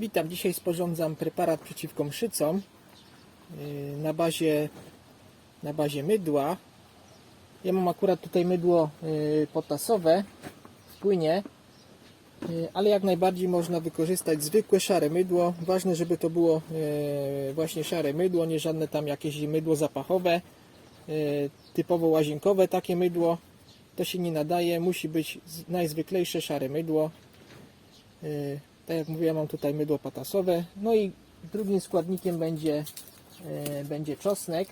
Witam, dzisiaj sporządzam preparat przeciwko mszycom yy, na bazie, na bazie mydła. Ja mam akurat tutaj mydło yy, potasowe w płynie, yy, ale jak najbardziej można wykorzystać zwykłe szare mydło. Ważne, żeby to było właśnie szare mydło, nie żadne tam jakieś mydło zapachowe, typowo łazienkowe takie mydło. To się nie nadaje, musi być najzwyklejsze szare mydło. Tak jak mówiłem, mam tutaj mydło patasowe. No i drugim składnikiem będzie, yy, będzie czosnek.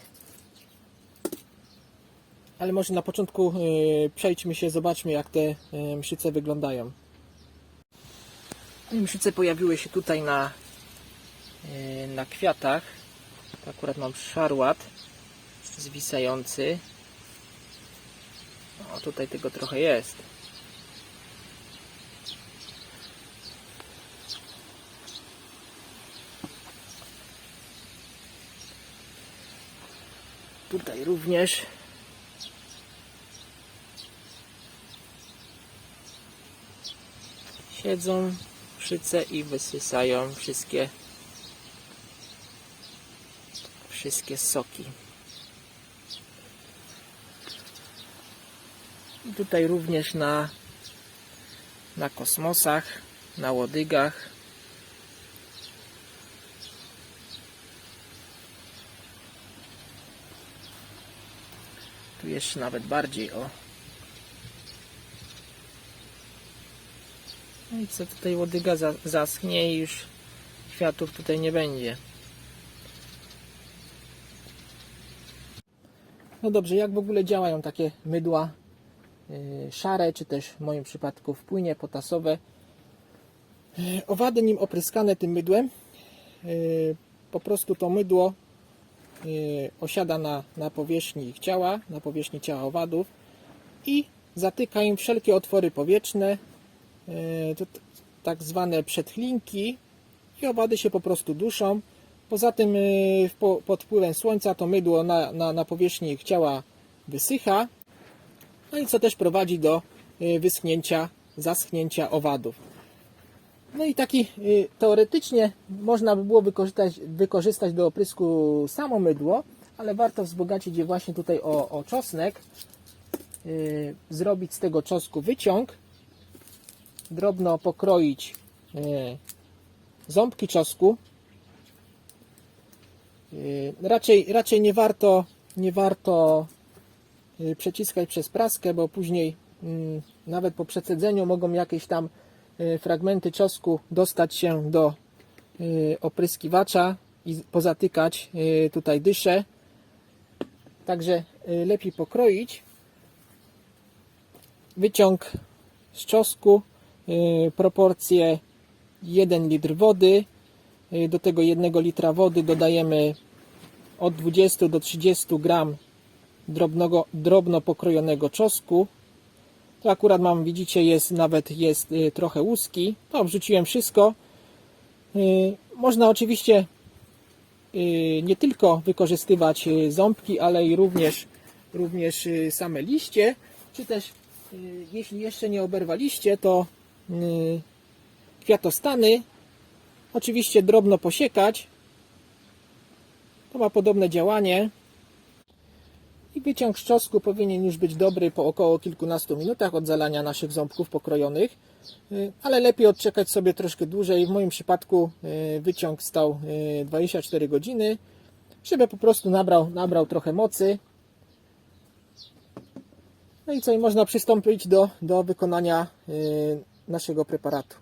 Ale może na początku yy, przejdźmy się, zobaczmy jak te yy, mszyce wyglądają. No Mszyce pojawiły się tutaj na, yy, na kwiatach. Akurat mam szarłat zwisający. O, tutaj tego trochę jest. Tutaj również. Siedzą szyce i wysysają wszystkie wszystkie soki. I tutaj również na na kosmosach, na łodygach Tu jeszcze nawet bardziej, o. No i co tutaj łodyga za, zaschnie i już kwiatów tutaj nie będzie. No dobrze, jak w ogóle działają takie mydła yy, szare, czy też w moim przypadku w płynie potasowe? Yy, owady nim opryskane tym mydłem, yy, po prostu to mydło y, osiada na, na powierzchni ich ciała, na powierzchni ciała owadów i zatyka im wszelkie otwory powietrzne, y, tak zwane przedchlinki i owady się po prostu duszą. Poza tym y, pod wpływem słońca to mydło na, na, na powierzchni ich ciała wysycha, no i co też prowadzi do y, wyschnięcia, zaschnięcia owadów. No i taki y, teoretycznie można by było wykorzystać, wykorzystać do oprysku samo mydło, ale warto wzbogacić je właśnie tutaj o, o czosnek. Y, zrobić z tego czosnku wyciąg, drobno pokroić y, ząbki czosnku. Y, raczej, raczej nie warto, nie warto przeciskać przez praskę, bo później mm, nawet po przecedzeniu mogą jakieś tam fragmenty czosnku dostać się do y, opryskiwacza i pozatykać y, tutaj dyszę. Także lepiej pokroić. Wyciąg z czosnku, y, proporcje 1 litr wody. Do tego 1 litra wody dodajemy od 20 do 30 gram drobnego, drobno pokrojonego czosnku. To akurat mam, widzicie, jest nawet jest y, trochę łuski. To wrzuciłem wszystko. Y, Można oczywiście y, nie tylko wykorzystywać ząbki, ale i również, również same liście, czy też jeśli jeszcze nie oberwaliście, to kwiatostany oczywiście drobno posiekać. To ma podobne działanie. I wyciąg z czosnku powinien już być dobry po około kilkunastu minutach od zalania naszych ząbków pokrojonych, Y, ale lepiej odczekać sobie troszkę dłużej. W moim przypadku y, wyciąg stał y, 24 godziny, żeby po prostu nabrał, nabrał trochę mocy. No i co, i można przystąpić do, do wykonania y, naszego preparatu.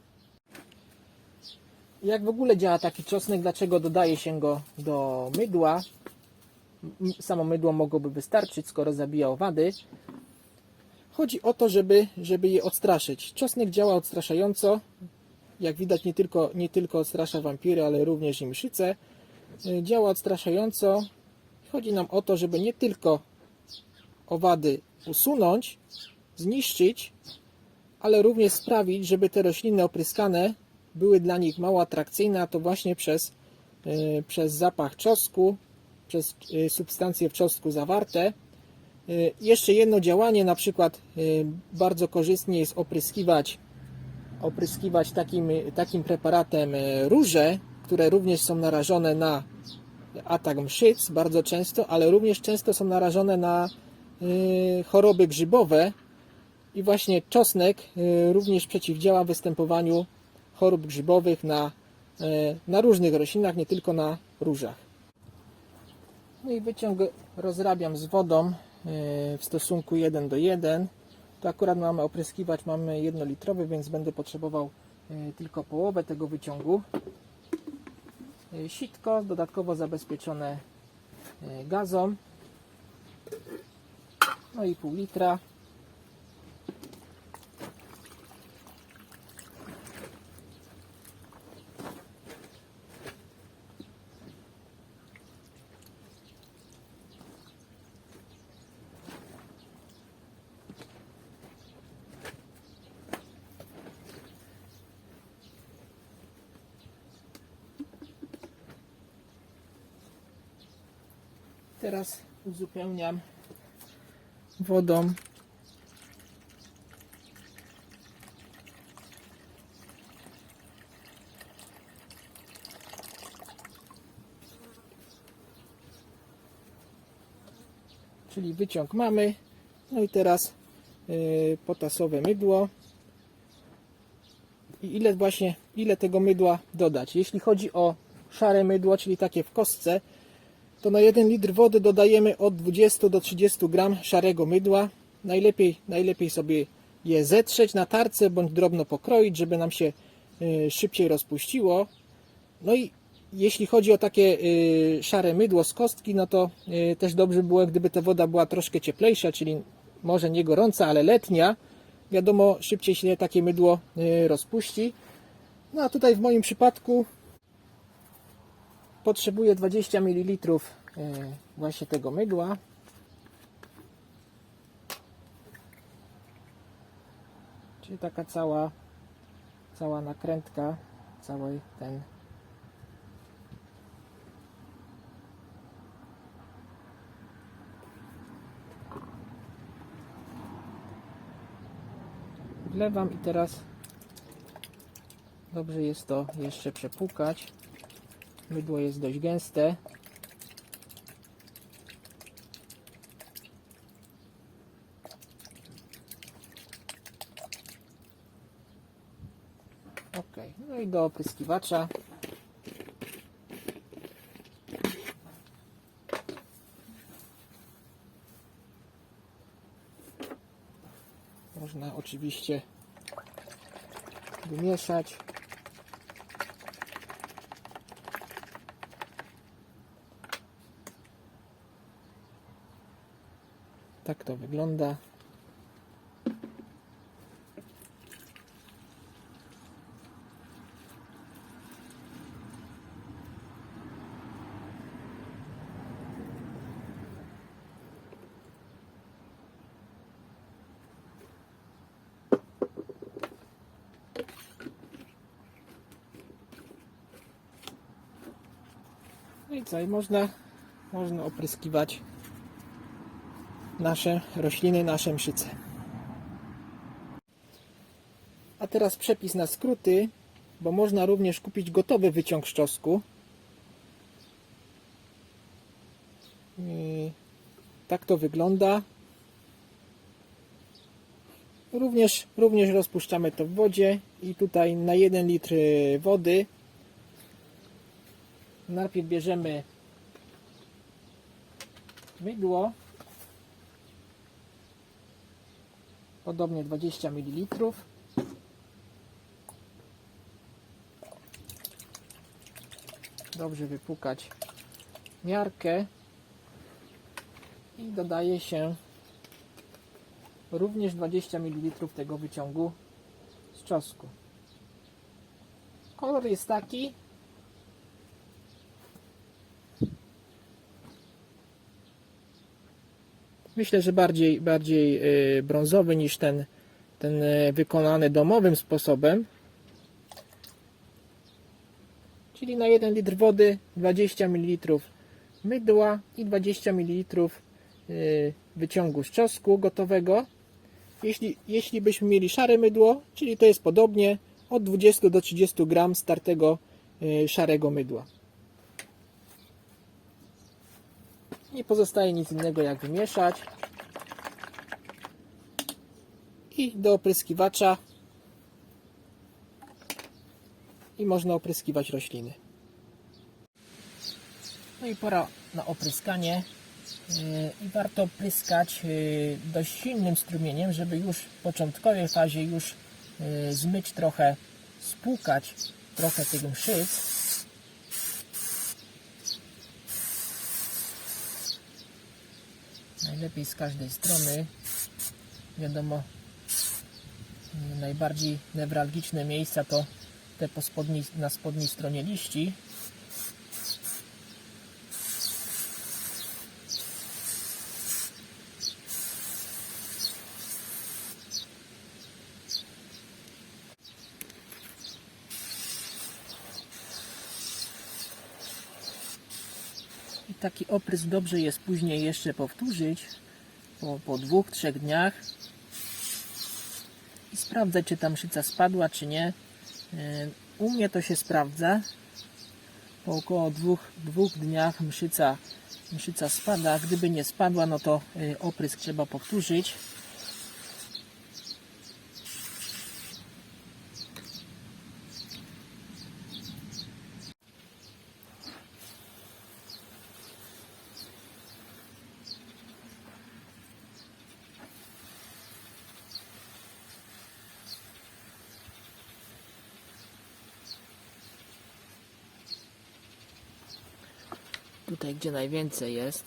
Jak w ogóle działa taki czosnek? Dlaczego dodaje się go do mydła? Samo mydło mogłoby wystarczyć, skoro zabija owady. Chodzi o to, żeby, żeby je odstraszyć. Czosnek działa odstraszająco. Jak widać, nie tylko, nie tylko odstrasza wampiry, ale również i mszyce. Y, Działa odstraszająco. Chodzi nam o to, żeby nie tylko owady usunąć, zniszczyć, ale również sprawić, żeby te rośliny opryskane były dla nich mało atrakcyjne, a to właśnie przez, y, przez zapach czosnku, przez y, substancje w czosnku zawarte. Y, Jeszcze jedno działanie, na przykład y, bardzo korzystnie jest opryskiwać opryskiwać takim, takim preparatem róże, które również są narażone na atak mszyc bardzo często, ale również często są narażone na choroby grzybowe i właśnie czosnek również przeciwdziała występowaniu chorób grzybowych na, na różnych roślinach, nie tylko na różach. No i wyciąg rozrabiam z wodą y, w stosunku 1 do 1. Tu akurat mamy opryskiwać, mamy jednolitrowy, więc będę potrzebował y, tylko połowę tego wyciągu. Y, Sitko dodatkowo zabezpieczone gazą. No i pół litra. Teraz uzupełniam wodą. Czyli wyciąg mamy. No i teraz yy, potasowe mydło. I ile właśnie, ile tego mydła dodać? Jeśli chodzi o szare mydło, czyli takie w kostce, to na 1 litr wody dodajemy od 20 do 30 gram szarego mydła. Najlepiej, najlepiej sobie je zetrzeć na tarce bądź drobno pokroić, żeby nam się y, szybciej rozpuściło. No i jeśli chodzi o takie y, szare mydło z kostki, no to y, też dobrze było, gdyby ta woda była troszkę cieplejsza, czyli może nie gorąca, ale letnia. Wiadomo, szybciej się takie mydło rozpuści. No a tutaj w moim przypadku potrzebuję 20 ml właśnie tego mydła. Czyli taka cała, cała nakrętka, cały ten wlewam i teraz dobrze jest to jeszcze przepłukać. Mydło jest dość gęste. Ok, no i do opryskiwacza. Można oczywiście wymieszać. Tak to wygląda. No i co? I można, można opryskiwać nasze rośliny, nasze mszyce. A teraz przepis na skróty, bo można również kupić gotowy wyciąg szczosku. I tak to wygląda. Również, również rozpuszczamy to w wodzie i tutaj na 1 litr wody najpierw bierzemy mydło podobnie 20 ml. Dobrze wypukać miarkę i dodaje się również 20 ml tego wyciągu z czosnku. Kolor jest taki, Myślę, że bardziej, bardziej y, brązowy niż ten, ten y, wykonany domowym sposobem. Czyli na 1 litr wody 20 ml mydła i 20 ml y, wyciągu z czosnku gotowego. Jeśli, jeśli byśmy mieli szare mydło, czyli to jest podobnie, od 20 do 30 gram startego szarego mydła. Nie pozostaje nic innego jak wymieszać i do opryskiwacza i można opryskiwać rośliny. No i pora na opryskanie. Yy, I warto pryskać yy, dość silnym strumieniem, żeby już w początkowej fazie już yy, zmyć trochę, spłukać trochę tych mszyc. Najlepiej z każdej strony. Wiadomo, najbardziej newralgiczne miejsca to te po spodniej, na spodniej stronie liści. Taki oprysk dobrze jest później jeszcze powtórzyć po, po dwóch, trzech dniach i sprawdzać, czy ta mszyca spadła, czy nie. E, U mnie to się sprawdza. Po około dwóch, dwóch dniach mszyca, mszyca spada. Gdyby nie spadła, no to e, oprysk trzeba powtórzyć. Tutaj, gdzie najwięcej jest.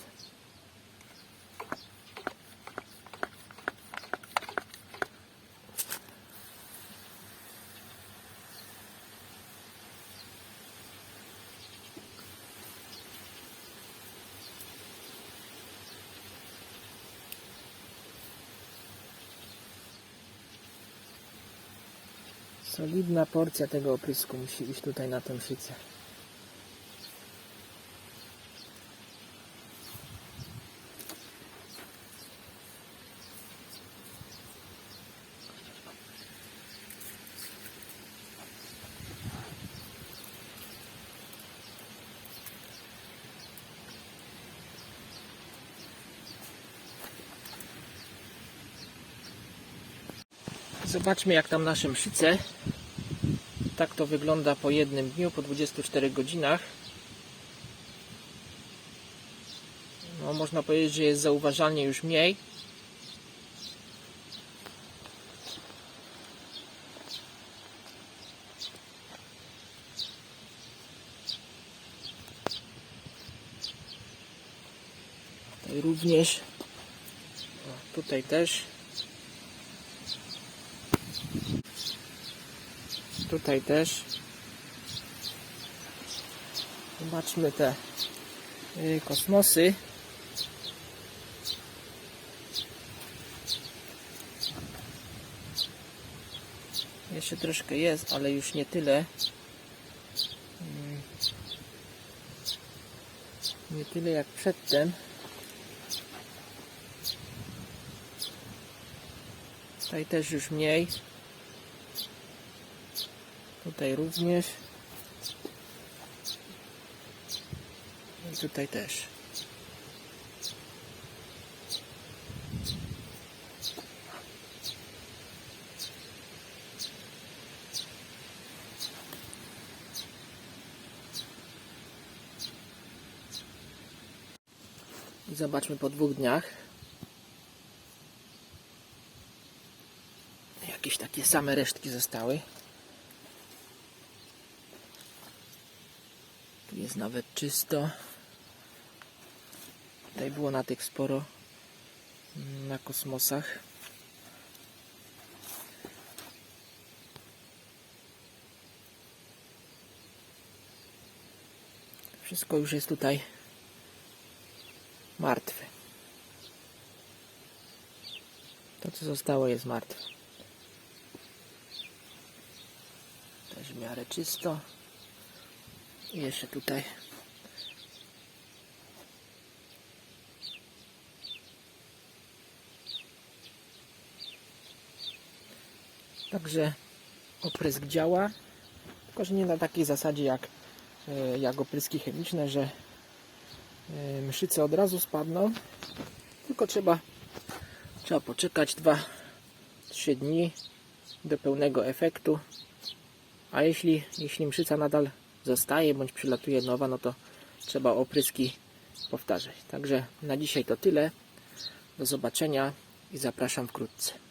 Solidna porcja tego oprysku musi iść tutaj na tę mszycę. Zobaczmy jak tam nasze mszyce. Tak to wygląda po jednym dniu, po 24 godzinach. No, można powiedzieć, że jest zauważalnie już mniej. Tutaj również. Tutaj też. Tutaj też. Zobaczmy te y, kosmosy. Jeszcze troszkę jest, ale już nie tyle. Mm. Nie tyle jak przedtem. Tutaj też już mniej. Tutaj również. I tutaj też. I zobaczmy po dwóch dniach. Jakieś takie same resztki zostały. Jest nawet czysto. Tutaj było na tych sporo mm, na kosmosach. Wszystko już jest tutaj martwe. To co zostało jest martwe. Też w miarę czysto. I jeszcze tutaj. Także oprysk działa, tylko że nie na takiej zasadzie jak, e, jak opryski chemiczne, że e, mszyce od razu spadną, tylko trzeba, trzeba poczekać 2-3 dni do pełnego efektu. A jeśli, jeśli mszyca nadal zostaje bądź przylatuje nowa, no to trzeba opryski powtarzać. Także na dzisiaj to tyle. Do zobaczenia i zapraszam wkrótce.